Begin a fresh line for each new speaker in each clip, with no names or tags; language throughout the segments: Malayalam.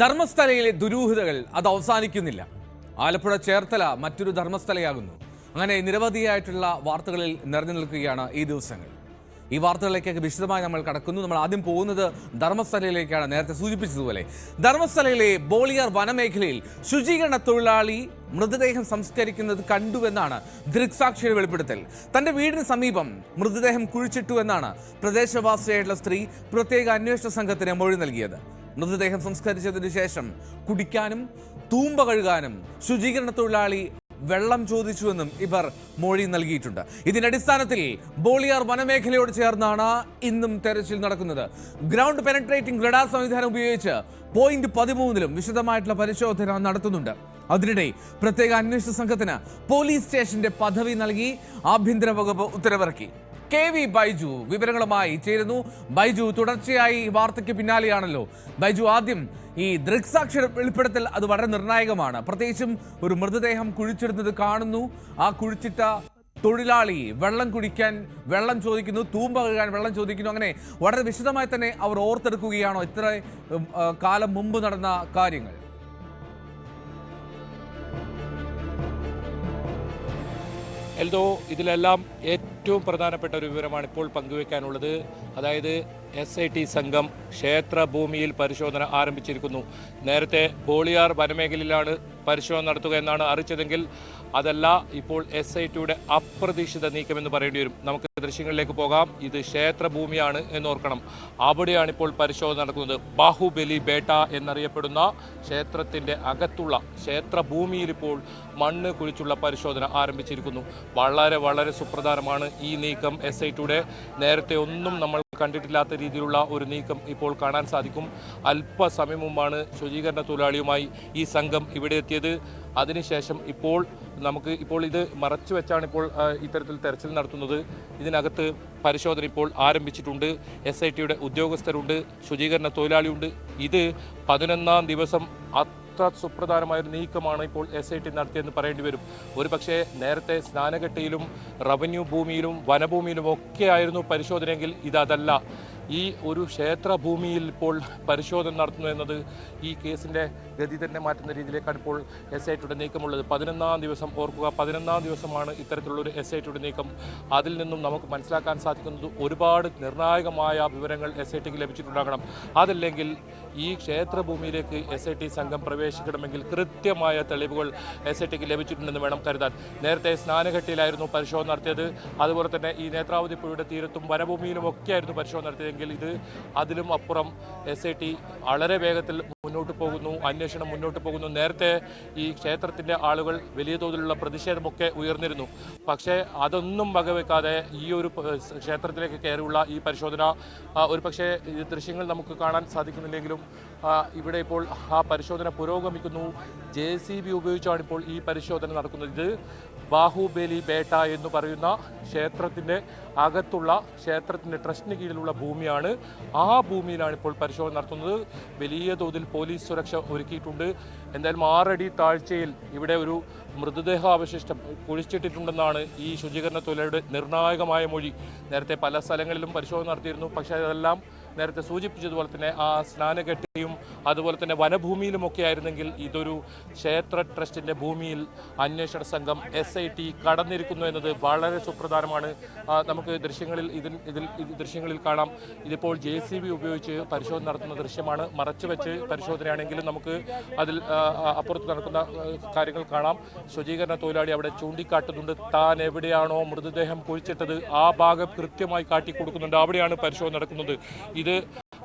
ധർമ്മസ്ഥലയിലെ ദുരൂഹതകൾ അത് അവസാനിക്കുന്നില്ല. ആലപ്പുഴ ചേർത്തല മറ്റൊരു ധർമ്മസ്ഥലയാകുന്നു. അങ്ങനെ നിരവധിയായിട്ടുള്ള വാർത്തകളിൽ നിറഞ്ഞു നിൽക്കുകയാണ് ഈ ദിവസങ്ങൾ. ഈ വാർത്തകളിലേക്കൊക്കെ വിശദമായി നമ്മൾ കടക്കുന്നു. നമ്മൾ ആദ്യം പോകുന്നത് ധർമ്മസ്ഥലയിലേക്കാണ് നേരത്തെ സൂചിപ്പിച്ചതുപോലെ. ധർമ്മസ്ഥലയിലെ ബോളിയാർ വനമേഖലയിൽ ശുചീകരണ തൊഴിലാളി മൃതദേഹം സംസ്കരിക്കുന്നത് കണ്ടുവെന്നാണ് ദൃക്സാക്ഷിയുടെ വെളിപ്പെടുത്തൽ. തന്റെ വീടിന് സമീപം മൃതദേഹം കുഴിച്ചിട്ടു എന്നാണ് പ്രദേശവാസിയായിട്ടുള്ള സ്ത്രീ പ്രത്യേക അന്വേഷണ സംഘത്തിന് മൊഴി നൽകിയത്. മൃതദേഹം സംസ്കരിച്ചതിനു ശേഷം കുടിക്കാനും തൂമ്പ കഴുകാനും ശുചീകരണ തൊഴിലാളി വെള്ളം ചോദിച്ചുവെന്നും ഇവർ മൊഴി നൽകിയിട്ടുണ്ട്. ഇതിന്റെ അടിസ്ഥാനത്തിൽ ബോളിയാർ വനമേഖലയോട് ചേർന്നാണ് ഇന്നും തെരച്ചിൽ നടക്കുന്നത്. ഗ്രൗണ്ട് പെനട്രേറ്റിംഗ് റഡാർ സംവിധാനം ഉപയോഗിച്ച് പോയിന്റ് പതിമൂന്നിലും വിശദമായിട്ടുള്ള പരിശോധന നടത്തുന്നുണ്ട്. അതിനിടെ പ്രത്യേക അന്വേഷണ സംഘത്തിന് പോലീസ് സ്റ്റേഷന്റെ പദവി നൽകി ആഭ്യന്തര വകുപ്പ് ഉത്തരവിറക്കി. കെ വി ബൈജു വിവരങ്ങളുമായി ചേരുന്നു. ബൈജു തുടർച്ചയായി ഈ വാർത്തയ്ക്ക് പിന്നാലെയാണല്ലോ. ബൈജു ആദ്യം ഈ ദൃക്സാക്ഷി വെളിപ്പെടുത്തൽ അത് വളരെ നിർണായകമാണ്. പ്രത്യേകിച്ചും ഒരു മൃതദേഹം കുഴിച്ചിടുന്നത് കാണുന്നു. ആ കുഴിച്ചിട്ട തൊഴിലാളി വെള്ളം കുടിക്കാൻ വെള്ളം ചോദിക്കുന്നു തൂമ്പ കഴുകാൻ വെള്ളം ചോദിക്കുന്നു. അങ്ങനെ വളരെ വിശദമായി തന്നെ അവർ ഓർത്തെടുക്കുകയാണോ ഇത്ര കാലം മുമ്പ് നടന്ന കാര്യങ്ങൾ?
എൽദോ ഇതിലെല്ലാം ഏറ്റവും പ്രധാനപ്പെട്ട ഒരു വിവരമാണ് ഇപ്പോൾ പങ്കുവെക്കാനുള്ളത്. അതായത് എസ് ഐ ടി സംഘം ക്ഷേത്രഭൂമിയിൽ പരിശോധന ആരംഭിച്ചിരിക്കുന്നു. നേരത്തെ ബോളിയാർ വനമേഖലയിലാണ് പരിശോധന നടത്തുക എന്നാണ് അറിയിച്ചതെങ്കിൽ അതല്ല ഇപ്പോൾ എസ് ഐ ടിയുടെ അപ്രതീക്ഷിത നീക്കമെന്ന് പറയേണ്ടി വരും. നമുക്ക് ദൃശ്യങ്ങളിലേക്ക് പോകാം. ഇത് ക്ഷേത്രഭൂമിയാണ് എന്നോർക്കണം. അവിടെയാണ് ഇപ്പോൾ പരിശോധന നടക്കുന്നത്. ബാഹുബലി ബേട്ട എന്നറിയപ്പെടുന്ന ക്ഷേത്രത്തിന്റെ അകത്തുള്ള ക്ഷേത്രഭൂമിയിൽ ഇപ്പോൾ മണ്ണ് കുഴിച്ചുള്ള പരിശോധന ആരംഭിച്ചിരിക്കുന്നു. വളരെ വളരെ സുപ്രധാനമാണ് ഈ നീക്കം എസ് ഐ ടിയുടെ നേരത്തെ ഒന്നും നമ്മൾ കണ്ടിട്ടില്ലാത്ത രീതിയിലുള്ള ഒരു നീക്കം ഇപ്പോൾ കാണാൻ സാധിക്കും. അല്പസമയം മുമ്പാണ് ശുചീകരണ തൊഴിലാളിയുമായി ഈ സംഘം ഇവിടെ എത്തിയത്. അതിനുശേഷം ഇപ്പോൾ നമുക്ക് ഇപ്പോൾ ഇത് മറച്ചു വെച്ചാണ് ഇപ്പോൾ ഇത്തരത്തിൽ തെരച്ചിൽ നടത്തുന്നത്. ഇതിനകത്ത് പരിശോധന ഇപ്പോൾ ആരംഭിച്ചിട്ടുണ്ട്. എസ് ഐ ടിയുടെ ഉദ്യോഗസ്ഥരുണ്ട് ശുചീകരണ തൊഴിലാളിയുണ്ട്. ഇത് പതിനൊന്നാം ദിവസം അത്ര സുപ്രധാനമായ ഒരു നീക്കമാണ് ഇപ്പോൾ എസ് ഐ ടി നടത്തിയെന്ന് പറയേണ്ടി വരും. ഒരു പക്ഷേ നേരത്തെ സ്നാനഘട്ടയിലും റവന്യൂ ഭൂമിയിലും വനഭൂമിയിലും ഒക്കെ ആയിരുന്നു പരിശോധനയെങ്കിൽ ഇതല്ല ഈ ഒരു ക്ഷേത്രഭൂമിയിൽ ഇപ്പോൾ പരിശോധന നടത്തുന്നു എന്നത് ഈ കേസിന്റെ ഗതി തന്നെ മാറ്റുന്ന രീതിയിലേക്കാണ് ഇപ്പോൾ എസ് ഐ ടിയുടെ നീക്കമുള്ളത്. പതിനൊന്നാം ദിവസം ഓർക്കുക പതിനൊന്നാം ദിവസമാണ് ഇത്തരത്തിലുള്ളൊരു എസ് ഐ ടിയുടെ നീക്കം. അതിൽ നിന്നും നമുക്ക് മനസ്സിലാക്കാൻ സാധിക്കുന്നത് ഒരുപാട് നിർണായകമായ വിവരങ്ങൾ എസ് ഐ ടിക്ക് ലഭിച്ചിട്ടുണ്ടാകണം. അതല്ലെങ്കിൽ ഈ ക്ഷേത്രഭൂമിയിലേക്ക് എസ് ഐ ടി സംഘം പ്രവേശിക്കണമെങ്കിൽ കൃത്യമായ തെളിവുകൾ എസ് ഐ ടിക്ക് ലഭിച്ചിട്ടുണ്ടെന്ന് വേണം കരുതാൻ. നേരത്തെ സ്നാനഘട്ടിയിലായിരുന്നു പരിശോധന നടത്തിയത്. അതുപോലെ തന്നെ ഈ നേത്രാവതി പുഴയുടെ തീരത്തും വനഭൂമിയിലും ഒക്കെ ആയിരുന്നു പരിശോധന നടത്തിയതെങ്കിൽ ഇത് അതിലും അപ്പുറം എസ് ഐ ടി വളരെ വേഗത്തിൽ മുന്നോട്ട് പോകുന്നു. അന്വേഷണം മുന്നോട്ട് പോകുന്നു. നേരത്തെ ഈ ക്ഷേത്രത്തിന്റെ ആളുകൾ വലിയ തോതിലുള്ള പ്രതിഷേധമൊക്കെ ഉയർന്നിരുന്നു. പക്ഷേ അതൊന്നും വകവെക്കാതെ ഈ ഒരു ക്ഷേത്രത്തിലേക്ക് കയറിയുള്ള ഈ പരിശോധന ഒരു പക്ഷേ ദൃശ്യങ്ങൾ നമുക്ക് കാണാൻ സാധിക്കുന്നില്ലെങ്കിലും ഇവിടെ ഇപ്പോൾ ആ പരിശോധന പുരോഗമിക്കുന്നു. ജെ സി ബി ഉപയോഗിച്ചാണ് ഇപ്പോൾ ഈ പരിശോധന നടക്കുന്നത്. ഇത് ബാഹുബലി ബേട്ട എന്ന് പറയുന്ന ക്ഷേത്രത്തിന്റെ അകത്തുള്ള ക്ഷേത്രത്തിന്റെ ട്രസ്റ്റിന് കീഴിലുള്ള ഭൂമിയാണ്. ആ ഭൂമിയിലാണ് ഇപ്പോൾ പരിശോധന നടത്തുന്നത്. വലിയ തോതിൽ പോലീസ് സുരക്ഷ ഒരുക്കിയിട്ടുണ്ട്. എന്തായാലും ആറടി താഴ്ചയിൽ ഇവിടെ ഒരു മൃതദേഹ അവശിഷ്ടം കുഴിച്ചിട്ടിട്ടുണ്ടെന്നാണ് ഈ ശുചീകരണ തൊഴിലാളിയുടെ നിർണായകമായ മൊഴി. നേരത്തെ പല സ്ഥലങ്ങളിലും പരിശോധന നടത്തിയിരുന്നു. പക്ഷേ അതെല്ലാം നേരത്തെ സൂചിപ്പിച്ചതുപോലെ തന്നെ ആ സ്നാനഘട്ടിയും അതുപോലെ തന്നെ വനഭൂമിയിലുമൊക്കെ ആയിരുന്നെങ്കിൽ ഇതൊരു ക്ഷേത്ര ട്രസ്റ്റിന്റെ ഭൂമിയിൽ അന്വേഷണ സംഘം എസ് ഐ ടി കടന്നിരിക്കുന്നു എന്നത് വളരെ സുപ്രധാനമാണ്. നമുക്ക് ദൃശ്യങ്ങളിൽ ഇതിൽ ഇതിൽ ഇത് ദൃശ്യങ്ങളിൽ കാണാം. ഇതിപ്പോൾ ജെ സി ബി ഉപയോഗിച്ച് പരിശോധന നടത്തുന്ന ദൃശ്യമാണ്. മറച്ചു വെച്ച് പരിശോധനയാണെങ്കിലും നമുക്ക് അതിൽ അപ്പുറത്ത് നടക്കുന്ന കാര്യങ്ങൾ കാണാം. ശുചീകരണ തൊഴിലാളി അവിടെ ചൂണ്ടിക്കാട്ടുന്നുണ്ട്. താൻ എവിടെയാണോ മൃതദേഹം കുഴിച്ചിട്ടത് ആ ഭാഗം കൃത്യമായി കാട്ടിക്കൊടുക്കുന്നുണ്ട്. അവിടെയാണ് പരിശോധന നടക്കുന്നത്. ഇത്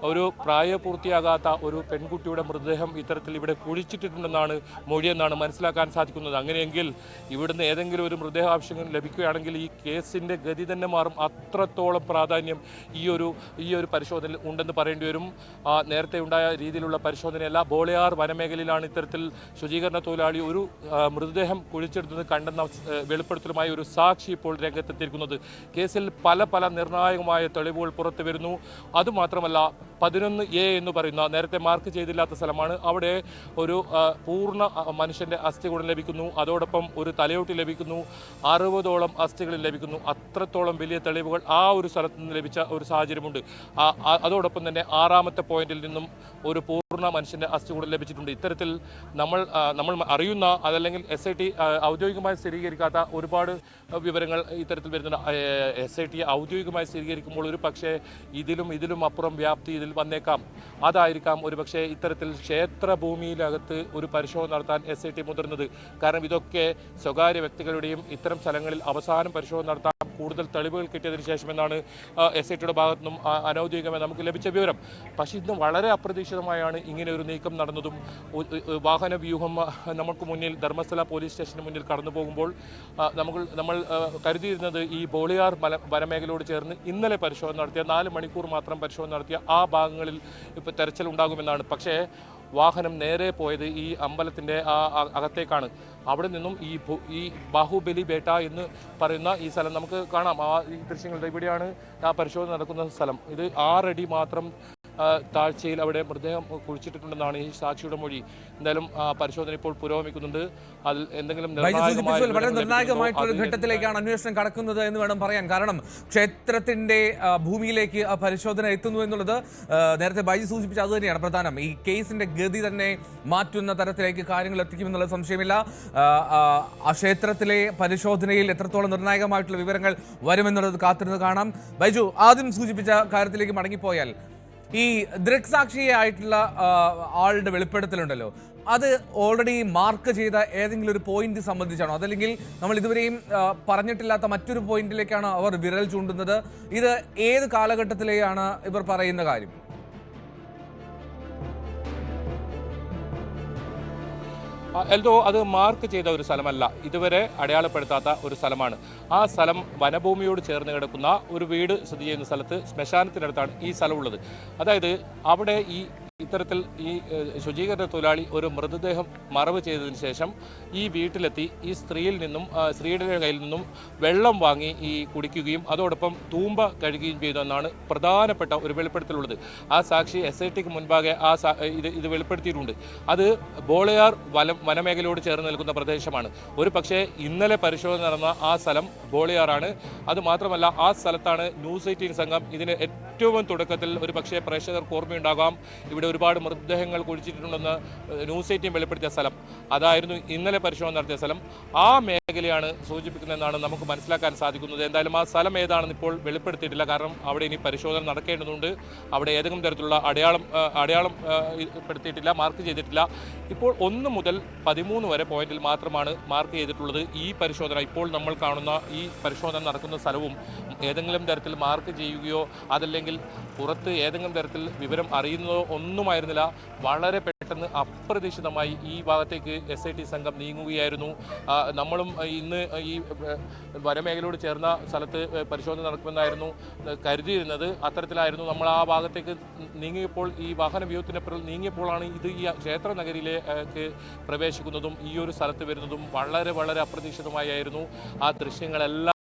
ഒരു പ്രായപൂർത്തിയാകാത്ത ഒരു പെൺകുട്ടിയുടെ മൃതദേഹം ഇത്തരത്തിൽ ഇവിടെ കുഴിച്ചിട്ടിട്ടുണ്ടെന്നാണ് മൊഴിയെന്നാണ് മനസ്സിലാക്കാൻ സാധിക്കുന്നത്. അങ്ങനെയെങ്കിൽ ഇവിടുന്ന് ഏതെങ്കിലും ഒരു മൃതദേഹാവശ്യങ്ങൾ ലഭിക്കുകയാണെങ്കിൽ ഈ കേസിന്റെ ഗതി തന്നെ മാറും. അത്രത്തോളം പ്രാധാന്യം ഈ ഒരു ഈ ഒരു പരിശോധനയിൽ ഉണ്ടെന്ന് പറയേണ്ടി വരും. നേരത്തെ ഉണ്ടായ രീതിയിലുള്ള പരിശോധനയല്ല. ബോളയാർ വനമേഖലയിലാണ് ഇത്തരത്തിൽ ശുചീകരണ തൊഴിലാളി ഒരു മൃതദേഹം കുഴിച്ചെടുത്തത് കണ്ടെന്ന വെളിപ്പെടുത്തലുമായി ഒരു സാക്ഷി ഇപ്പോൾ രംഗത്തെത്തിയിരിക്കുന്നത്. കേസിൽ പല പല നിർണായകമായ തെളിവുകൾ പുറത്തു വരുന്നു. അതുമാത്രമല്ല പതിനൊന്ന് എ എന്ന് പറയുന്ന നേരത്തെ മാർക്ക് ചെയ്തില്ലാത്ത സ്ഥലമാണ്. അവിടെ ഒരു പൂർണ മനുഷ്യന്റെ അസ്ഥികൂടം ലഭിക്കുന്നു. അതോടൊപ്പം ഒരു തലയോട്ടി ലഭിക്കുന്നു. അറുപതോളം അസ്ഥികൾ ലഭിക്കുന്നു. അത്രത്തോളം വലിയ തെളിവുകൾ ആ ഒരു സ്ഥലത്ത് നിന്ന് ലഭിച്ച ഒരു സാഹചര്യമുണ്ട്. അതോടൊപ്പം തന്നെ ആറാമത്തെ പോയിന്റിൽ നിന്നും ഒരു പൂർണ മനുഷ്യന്റെ മനുഷ്യന്റെ അസ്ഥി കൂടെ ലഭിച്ചിട്ടുണ്ട്. ഇത്തരത്തിൽ നമ്മൾ നമ്മൾ അറിയുന്ന അതല്ലെങ്കിൽ എസ് ഐ ടി ഔദ്യോഗികമായി സ്ഥിരീകരിക്കാത്ത ഒരുപാട് വിവരങ്ങൾ ഇത്തരത്തിൽ വരുന്നുണ്ട്. എസ് ഐ ടി ഔദ്യോഗികമായി സ്ഥിരീകരിക്കുമ്പോൾ ഒരു പക്ഷേ ഇതിലും ഇതിലും അപ്പുറം വ്യാപ്തി ഇതിൽ വന്നേക്കാം. അതായിരിക്കാം ഒരുപക്ഷെ ഇത്തരത്തിൽ ക്ഷേത്ര ഭൂമിയിലകത്ത് ഒരു പരിശോധന നടത്താൻ എസ് ഐ ടി മുതിർന്നത്. കാരണം ഇതൊക്കെ സ്വകാര്യ വ്യക്തികളുടെയും ഇത്തരം സ്ഥലങ്ങളിൽ അവസാനം പരിശോധന നടത്താൻ കൂടുതൽ തെളിവുകൾ കിട്ടിയതിന് ശേഷമെന്നാണ് എസ് ഐ ടിയുടെ ഭാഗത്തു നിന്നും അനൌദ്യോഗികമായി നമുക്ക് ലഭിച്ച വിവരം. പക്ഷേ ഇന്ന് വളരെ അപ്രതീക്ഷിതമായാണ് ഇങ്ങനെ ഒരു നീക്കം നടന്നതും. വാഹന വ്യൂഹം നമുക്ക് മുന്നിൽ ധർമ്മസ്ഥല പോലീസ് സ്റ്റേഷന് മുന്നിൽ കടന്നു പോകുമ്പോൾ നമുക്ക് നമ്മൾ കരുതിയിരുന്നത് ഈ ബോളിയാർ മല വനമേഖലയോട് ചേർന്ന് ഇന്നലെ പരിശോധന നടത്തിയ നാല് മണിക്കൂർ മാത്രം പരിശോധന നടത്തിയ ആ ഭാഗങ്ങളിൽ ഇപ്പോൾ തെരച്ചിൽ ഉണ്ടാകുമെന്നാണ് പക്ഷേ വാഹനം നേരെ പോയത് ഈ അമ്പലത്തിന്റെ ആ അകത്തേക്കാണ്. അവിടെ നിന്നും ഈ ഈ ബാഹുബലി ബേട്ട എന്ന് പറയുന്ന ഈ സ്ഥലം നമുക്ക് കാണാം. ആ ഈ ദൃശ്യങ്ങളുടെ ഇവിടെയാണ് ആ പരിശോധന നടക്കുന്ന സ്ഥലം. ഇത് ആറടി മാത്രം താഴ്ചയിൽ അവിടെ മൃതദേഹം കുഴിച്ചിട്ടിട്ടുണ്ടെന്നാണ് ഈ സാക്ഷിയുടെ മൊഴി. എന്തായാലും പരിശോധന ഇപ്പോൾ പുരോഗമിക്കുന്നുണ്ട്. അതിൽ എന്തെങ്കിലും
വളരെ നിർണായകമായിട്ടുള്ള ഘട്ടത്തിലേക്കാണ് അന്വേഷണം കടക്കുന്നത് എന്ന് വേണം പറയാൻ. കാരണം ക്ഷേത്രത്തിന്റെ ഭൂമിയിലേക്ക് പരിശോധന എത്തുന്നു എന്നുള്ളത് നേരത്തെ ബൈജി സൂചിപ്പിച്ച അത് തന്നെയാണ് പ്രധാനം. ഈ കേസിന്റെ ഗതി തന്നെ മാറ്റുന്ന തരത്തിലേക്ക് കാര്യങ്ങൾ എത്തിക്കുമെന്നുള്ള സംശയമില്ല. ആ ക്ഷേത്രത്തിലെ പരിശോധനയിൽ എത്രത്തോളം നിർണായകമായിട്ടുള്ള വിവരങ്ങൾ വരുമെന്നുള്ളത് കാത്തിരുന്ന് കാണാം. ബൈജു ആദ്യം സൂചിപ്പിച്ച കാര്യത്തിലേക്ക് മടങ്ങിപ്പോയാൽ ഈ ദൃക്സാക്ഷിയായിട്ടുള്ള ആളുടെ വെളിപ്പെടുത്തലുണ്ടല്ലോ. അത് ഓൾറെഡി മാർക്ക് ചെയ്ത ഏതെങ്കിലും ഒരു പോയിന്റ് സംബന്ധിച്ചാണോ? അതല്ലെങ്കിൽ നമ്മൾ ഇതുവരെയും പറഞ്ഞിട്ടില്ലാത്ത മറ്റൊരു പോയിന്റിലേക്കാണ് അവർ വിരൽ ചൂണ്ടുന്നത്. ഇത് ഏത് കാലഘട്ടത്തിലെയാണ് ഇവർ പറയുന്ന കാര്യം?
എൽദോ അത് മാർക്ക് ചെയ്ത ഒരു സ്ഥലമല്ല. ഇതുവരെ അടയാളപ്പെടുത്താത്ത ഒരു സ്ഥലമാണ്. ആ സ്ഥലം വനഭൂമിയോട് ചേർന്ന് കിടക്കുന്ന ഒരു വീട് സ്ഥിതി ചെയ്യുന്ന സ്ഥലത്ത് ശ്മശാനത്തിനടുത്താണ് ഈ സ്ഥലമുള്ളത് അതായത് അവിടെ ഈ ഇത്തരത്തിൽ ഈ ശുചീകരണ തൊഴിലാളി ഒരു മൃതദേഹം മറവ് ചെയ്തതിന് ശേഷം ഈ വീട്ടിലെത്തി ഈ സ്ത്രീയിൽ നിന്നും സ്ത്രീയുടെ കയ്യിൽ നിന്നും വെള്ളം വാങ്ങി ഈ കുടിക്കുകയും അതോടൊപ്പം തൂമ്പ കഴുകുകയും ചെയ്തു എന്നാണ് പ്രധാനപ്പെട്ട ഒരു വെളിപ്പെടുത്തലുള്ളത്. ആ സാക്ഷി എസ് ഐ ടിക്ക് മുൻപാകെ ആ ഇത് ഇത് വെളിപ്പെടുത്തിയിട്ടുണ്ട്. അത് ബോളയാർ വനം വനമേഖലയോട് ചേർന്ന് നിൽക്കുന്ന പ്രദേശമാണ്. ഒരു പക്ഷേ ഇന്നലെ പരിശോധന നടന്ന ആ സ്ഥലം ബോളയാറാണ്. അത് മാത്രമല്ല ആ സ്ഥലത്താണ് ന്യൂസ് എയ്റ്റീൻ സംഘം ഇതിന് ഏറ്റവും തുടക്കത്തിൽ ഒരു പക്ഷേ പ്രേക്ഷകർക്ക് ഓർമ്മയുണ്ടാകാം. ഇവിടെ ഒരുപാട് മൃതദേഹങ്ങൾ കുഴിച്ചിട്ടുണ്ടെന്ന് ന്യൂസ് എയ്റ്റീൻ വെളിപ്പെടുത്തിയ സ്ഥലം. അതായിരുന്നു ഇന്നലെ പരിശോധന നടത്തിയ സ്ഥലം. ആ മേഖലയാണ് സൂചിപ്പിക്കുന്നതെന്നാണ് നമുക്ക് മനസ്സിലാക്കാൻ സാധിക്കുന്നത്. എന്തായാലും ആ സ്ഥലം ഏതാണെന്ന് ഇപ്പോൾ വെളിപ്പെടുത്തിയിട്ടില്ല. കാരണം അവിടെ ഇനി പരിശോധന നടക്കേണ്ടതുണ്ട്. അവിടെ ഏതെങ്കിലും തരത്തിലുള്ള അടയാളം അടയാളം പെടുത്തിയിട്ടില്ല മാർക്ക് ചെയ്തിട്ടില്ല. ഇപ്പോൾ ഒന്ന് മുതൽ പതിമൂന്ന് വരെ പോയിന്റിൽ മാത്രമാണ് മാർക്ക് ചെയ്തിട്ടുള്ളത്. ഈ പരിശോധന ഇപ്പോൾ നമ്മൾ കാണുന്ന ഈ പരിശോധന നടക്കുന്ന സ്ഥലവും ഏതെങ്കിലും തരത്തിൽ മാർക്ക് ചെയ്യുകയോ അതല്ലെങ്കിൽ പുറത്ത് ഏതെങ്കിലും തരത്തിൽ വിവരം അറിയുന്നതോ ഒന്നുമായിരുന്നില്ല. വളരെ പെട്ടെന്ന് അപ്രതീക്ഷിതമായി ഈ ഭാഗത്തേക്ക് എസ് ഐ ടി സംഘം നീങ്ങുകയായിരുന്നു. നമ്മളും ഇന്ന് ഈ വനമേഖലയോട് ചേർന്ന സ്ഥലത്ത് പരിശോധന നടക്കുമെന്നായിരുന്നു കരുതിയിരുന്നത്. അത്തരത്തിലായിരുന്നു നമ്മൾ ആ ഭാഗത്തേക്ക് നീങ്ങിയപ്പോൾ ഈ വാഹന വ്യൂഹത്തിനപ്പുറം നീങ്ങിയപ്പോഴാണ് ഇത് ഈ ക്ഷേത്ര നഗരിയിലേക്ക് പ്രവേശിക്കുന്നതും ഈ ഒരു സ്ഥലത്ത് വരുന്നതും വളരെ വളരെ അപ്രതീക്ഷിതമായിരുന്നു ആ ദൃശ്യങ്ങളെല്ലാം